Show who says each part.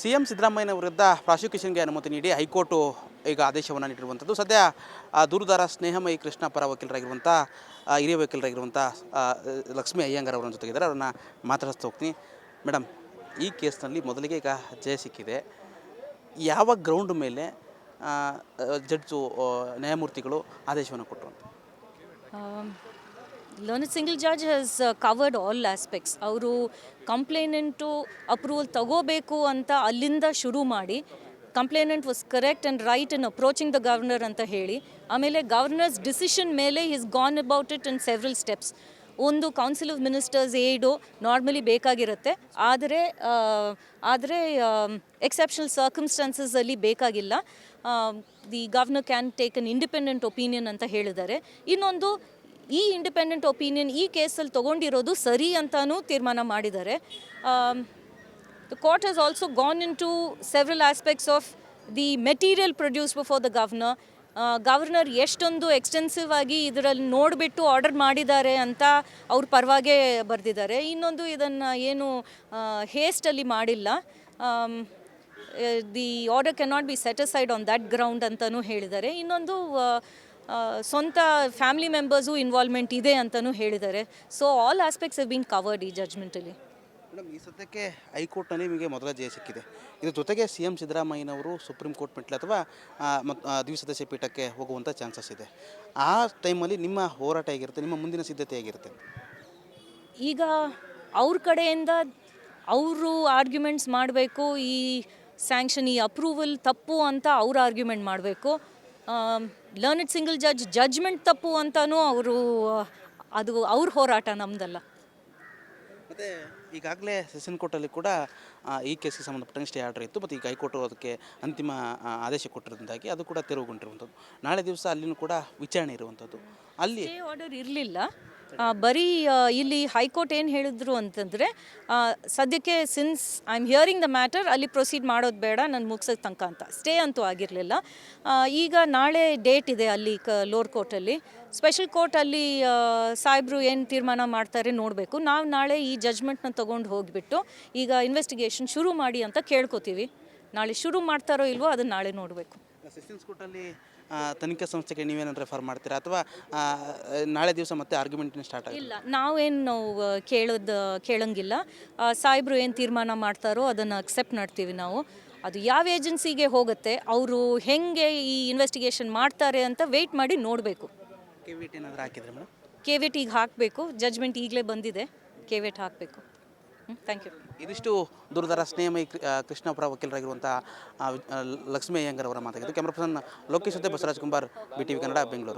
Speaker 1: C M ಸಿದ್ದರಾಮಯ್ಯನ ವಿರುದ್ಧ ಪ್ರಾಸಿಕ್ಯೂಷನ್ಗೆ ಅನುಮತಿ ನೀಡಿ ಹೈಕೋರ್ಟು ಈಗ ಆದೇಶವನ್ನು ನೀಡಿರುವಂಥದ್ದು. ಸದ್ಯ ದೂರುದಾರ ಸ್ನೇಹಮಯಿ ಕೃಷ್ಣ ಪರ ವಕೀಲರಾಗಿರುವಂಥ ಹಿರಿಯ ವಕೀಲರಾಗಿರುವಂಥ ಲಕ್ಷ್ಮೀ ಅಯ್ಯಂಗಾರ್ ಅವರ ಜೊತೆಗಿದ್ದಾರೆ. ಅವ್ರನ್ನ ಮಾತಾಡಿಸ್ತಾ ಹೋಗ್ತೀನಿ. ಮೇಡಮ್ ಈ ಕೇಸ್ನಲ್ಲಿ ಮೊದಲಿಗೆ ಈಗ ಜಯ ಸಿಕ್ಕಿದೆ. ಯಾವ ಗ್ರೌಂಡ್ ಮೇಲೆ ಜಡ್ಜು ನ್ಯಾಯಮೂರ್ತಿಗಳು ಆದೇಶವನ್ನು ಕೊಟ್ಟರು ಅಂತ
Speaker 2: single judge has covered all aspects ಅವರು ಕಂಪ್ಲೇನೆಂಟು ಅಪ್ರೂವಲ್ ತಗೋಬೇಕು ಅಂತ ಅಲ್ಲಿಂದ ಶುರು ಮಾಡಿ complainant was correct and right in approaching the governor ಅಂತ ಹೇಳಿ, ಆಮೇಲೆ ಗವರ್ನರ್ಸ್ ಡಿಸಿಷನ್ ಮೇಲೆ is gone about it in several steps ಒಂದು council of ministers aid normally ಬೇಕಾಗಿರುತ್ತೆ, ಆದರೆ ಆದರೆ ಎಕ್ಸೆಪ್ಷನಲ್ ಸರ್ಕಮ್ಸ್ಟಾನ್ಸಸಲ್ಲಿ ಬೇಕಾಗಿಲ್ಲ. The governor can take an independent opinion ಅಂತ ಹೇಳಿದ್ದಾರೆ. ಇನ್ನೊಂದು ಈ ಇಂಡಿಪೆಂಡೆಂಟ್ ಒಪಿನಿಯನ್ ಈ ಕೇಸಲ್ಲಿ ತೊಗೊಂಡಿರೋದು ಸರಿ ಅಂತಾನೂ ತೀರ್ಮಾನ ಮಾಡಿದ್ದಾರೆ. The court has also gone into several aspects of the material produce before the governor governor ಎಷ್ಟೊಂದು ಎಕ್ಸ್ಟೆನ್ಸಿವ್ ಆಗಿ ಇದರಲ್ಲಿ ನೋಡಿಬಿಟ್ಟು ಆರ್ಡರ್ ಮಾಡಿದ್ದಾರೆ ಅಂತ ಅವ್ರ ಪರವಾಗೇ ಬರೆದಿದ್ದಾರೆ. ಇನ್ನೊಂದು ಇದನ್ನು ಏನು ಹೇಸ್ಟಲ್ಲಿ ಮಾಡಿಲ್ಲ. The order cannot be set aside on that ground ಅಂತಲೂ ಹೇಳಿದ್ದಾರೆ. ಇನ್ನೊಂದು ಸ್ವಂತ ಫ್ಯಾಮಿಲಿ ಮೆಂಬರ್ಸು ಇನ್ವಾಲ್ವ್ಮೆಂಟ್ ಇದೆ ಅಂತಲೂ ಹೇಳಿದ್ದಾರೆ. So all aspects have been covered ಈ ಜಡ್ಜ್ಮೆಂಟಲ್ಲಿ
Speaker 1: ಮೇಡಮ್ ಈ ಸದ್ಯಕ್ಕೆ ಹೈಕೋರ್ಟ್ನಲ್ಲಿ ನಿಮಗೆ ಮೊದಲ ಜಯ ಸಿಕ್ಕಿದೆ. ಇದ್ರ ಜೊತೆಗೆ ಸಿ ಎಂ ಸಿದ್ದರಾಮಯ್ಯನವರು ಸುಪ್ರೀಂ ಕೋರ್ಟ್ ಮೆಟ್ಲು ಅಥವಾ ದ್ವಿಸದಸ್ಯ ಪೀಠಕ್ಕೆ ಹೋಗುವಂಥ ಚಾನ್ಸಸ್ ಇದೆ. ಆ ಟೈಮಲ್ಲಿ ನಿಮ್ಮ ಹೋರಾಟ ಹೇಗಿರುತ್ತೆ? ನಿಮ್ಮ ಮುಂದಿನ ಸಿದ್ಧತೆ ಹೇಗಿರುತ್ತೆ?
Speaker 2: ಈಗ ಅವ್ರ ಕಡೆಯಿಂದ ಅವರು ಆರ್ಗ್ಯುಮೆಂಟ್ಸ್ ಮಾಡಬೇಕು ಈ ಸ್ಯಾಂಕ್ಷನ್ ಈ ಅಪ್ರೂವಲ್ ತಪ್ಪು ಅಂತ ಅವ್ರ ಆರ್ಗ್ಯುಮೆಂಟ್ ಮಾಡಬೇಕು. ಲರ್ನೆಡ್ ಸಿಂಗಲ್ ಜಡ್ಜ್ ಜಜ್ಮೆಂಟ್ ತಪ್ಪು ಅಂತಲೂ ಅವರು ಅದು ಅವ್ರ ಹೋರಾಟ ನಮ್ದಲ್ಲ.
Speaker 1: ಮತ್ತು ಈಗಾಗಲೇ ಸೆಷನ್ ಕೋರ್ಟಲ್ಲಿ ಕೂಡ ಈ ಕೇಸ್ಗೆ ಸಂಬಂಧಪಟ್ಟಂಗೆ ಸ್ಟೇ ಆರ್ಡರ್ ಇತ್ತು. ಮತ್ತು ಈಗ ಹೈಕೋರ್ಟ್ ಅದಕ್ಕೆ ಅಂತಿಮ ಆದೇಶ ಕೊಟ್ಟಿರೋದ್ರಿಂದಾಗಿ ಅದು ಕೂಡ ತೆರವುಗೊಂಡಿರುವಂಥದ್ದು ನಾಳೆ ದಿವಸ ಅಲ್ಲಿನೂ ಕೂಡ ವಿಚಾರಣೆ ಇರುವಂಥದ್ದು. ಅಲ್ಲಿ
Speaker 2: ಆರ್ಡರ್ ಇರಲಿಲ್ಲ. ಬರೀ ಇಲ್ಲಿ ಹೈಕೋರ್ಟ್ ಏನು ಹೇಳಿದ್ರು ಅಂತಂದರೆ ಸದ್ಯಕ್ಕೆ since I am hearing the matter ಅಲ್ಲಿ ಪ್ರೊಸೀಡ್ ಮಾಡೋದು ಬೇಡ, ನಾನು ಮುಗಿಸೋದು ತನಕ ಅಂತ. ಸ್ಟೇ ಅಂತೂ ಆಗಿರಲಿಲ್ಲ. ಈಗ ನಾಳೆ ಡೇಟ್ ಇದೆ ಅಲ್ಲಿ ಕ ಲೋರ್ ಕೋರ್ಟಲ್ಲಿ ಸ್ಪೆಷಲ್ ಕೋರ್ಟಲ್ಲಿ ಸಾಹೇಬರು ಏನು ತೀರ್ಮಾನ ಮಾಡ್ತಾರೆ ನೋಡಬೇಕು. ನಾವು ನಾಳೆ ಈ ಜಜ್ಮೆಂಟ್ನ ತೊಗೊಂಡು ಹೋಗಿಬಿಟ್ಟು ಈಗ ಇನ್ವೆಸ್ಟಿಗೇಷನ್ ಶುರು ಮಾಡಿ ಅಂತ ಕೇಳ್ಕೊತೀವಿ. ನಾಳೆ ಶುರು ಮಾಡ್ತಾರೋ ಇಲ್ವೋ ಅದನ್ನು ನಾಳೆ ನೋಡಬೇಕು.
Speaker 1: ಸೆಷನ್ಸ್ ಕೋರ್ಟಲ್ಲಿ ತನಿಖಾ ಸಂಸ್ಥೆಗೆ ನೀವೇನಾದ್ರು ರೆಫರ್ ಮಾಡ್ತೀರಾ? ಅಥವಾ ನಾಳೆ ದಿವಸ ಮತ್ತೆ ಆರ್ಗ್ಯುಮೆಂಟ್ ಸ್ಟಾರ್ಟ್
Speaker 2: ಇಲ್ಲ ನಾವೇನು ನಾವು ಕೇಳೋದು ಕೇಳೋಂಗಿಲ್ಲ. ಆ, ಸಾಹೇಬ್ರು ಏನು ತೀರ್ಮಾನ ಮಾಡ್ತಾರೋ ಅದನ್ನು ಅಕ್ಸೆಪ್ಟ್ ಮಾಡ್ತೀವಿ ನಾವು. ಅದು ಯಾವ ಏಜೆನ್ಸಿಗೆ ಹೋಗುತ್ತೆ ಅವರು ಹೆಂಗೆ ಈ ಇನ್ವೆಸ್ಟಿಗೇಷನ್ ಮಾಡ್ತಾರೆ ಅಂತ ವೆಯ್ಟ್ ಮಾಡಿ ನೋಡಬೇಕು.
Speaker 1: ಕೆ ವಿ ಏನಾದರೂ ಹಾಕಿದ್ರೆ ಮೇಡಮ್
Speaker 2: ಕೆವೆಟ್ ಈಗ ಹಾಕಬೇಕು ಜಜ್ಮೆಂಟ್ ಈಗಲೇ ಬಂದಿದೆ ಕೆ ಕೆವೆಟ್ ಹಾಕಬೇಕು. ಥ್ಯಾಂಕ್ ಯು
Speaker 1: ಇದಿಷ್ಟು ದೂರದರ ಸ್ನೇಹಮಯಿ ಕೃಷ್ಣಪುರ ವಕೀಲರಾಗಿರುವಂಥ ಲಕ್ಷ್ಮೀ ಅಯ್ಯಂಗರ್ ಅವರ ಮಾತಾಗಿದ್ದು. ಕ್ಯಾಮ್ರಾ ಪರ್ಸನ್ ಲೋಕೇಶ್ ಜೊತೆ Basavaraj Kumar B T V Kannada, Bengaluru.